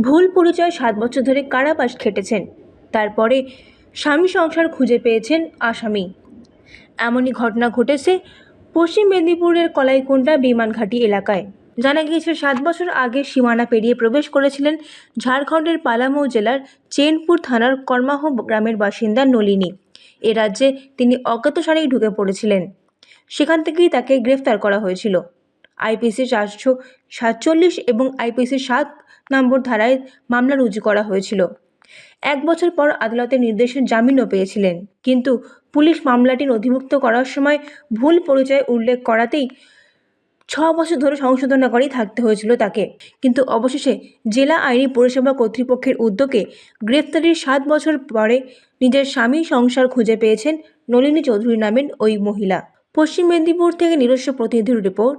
ভুল পরিচয় সাত বছর ধরে কারাবাস খেটেছেন। তারপরে স্বামী সংসার খুঁজে পেয়েছেন আসামি। এমনই ঘটনা ঘটেছে পশ্চিম মেদিনীপুরের কলাইকুণ্ডা বিমানঘাটি এলাকায়। জানা গিয়েছে, সাত বছর আগে সীমানা পেরিয়ে প্রবেশ করেছিলেন ঝাড়খণ্ডের পালামৌ জেলার চেনপুর থানার কর্মাহ গ্রামের বাসিন্দা নলিনী। এ রাজ্যে তিনি অজ্ঞাতসারেই ঢুকে পড়েছিলেন। সেখান থেকেই তাকে গ্রেফতার করা হয়েছিল। আইপিসি চারশো সাতচল্লিশ এবং আইপিসি সাত নম্বর ধারায় মামলা রুজু করা হয়েছিল। এক বছর পর আদালতের নির্দেশে জামিনও পেয়েছিলেন। কিন্তু পুলিশ মামলাটি নথিভুক্ত করার সময় ভুল পরিচয় উল্লেখ করাতেই ছ বছর ধরে সংশোধনা করেই থাকতে হয়েছিল তাকে। কিন্তু অবশেষে জেলা আইনি পরিষেবা কর্তৃপক্ষের উদ্যোগে গ্রেফতারির সাত বছর পরে নিজের স্বামী সংসার খুঁজে পেয়েছেন নলিনী চৌধুরী নামের ওই মহিলা। পশ্চিম মেদিনীপুর থেকে নিজস্ব প্রতিনিধির রিপোর্ট।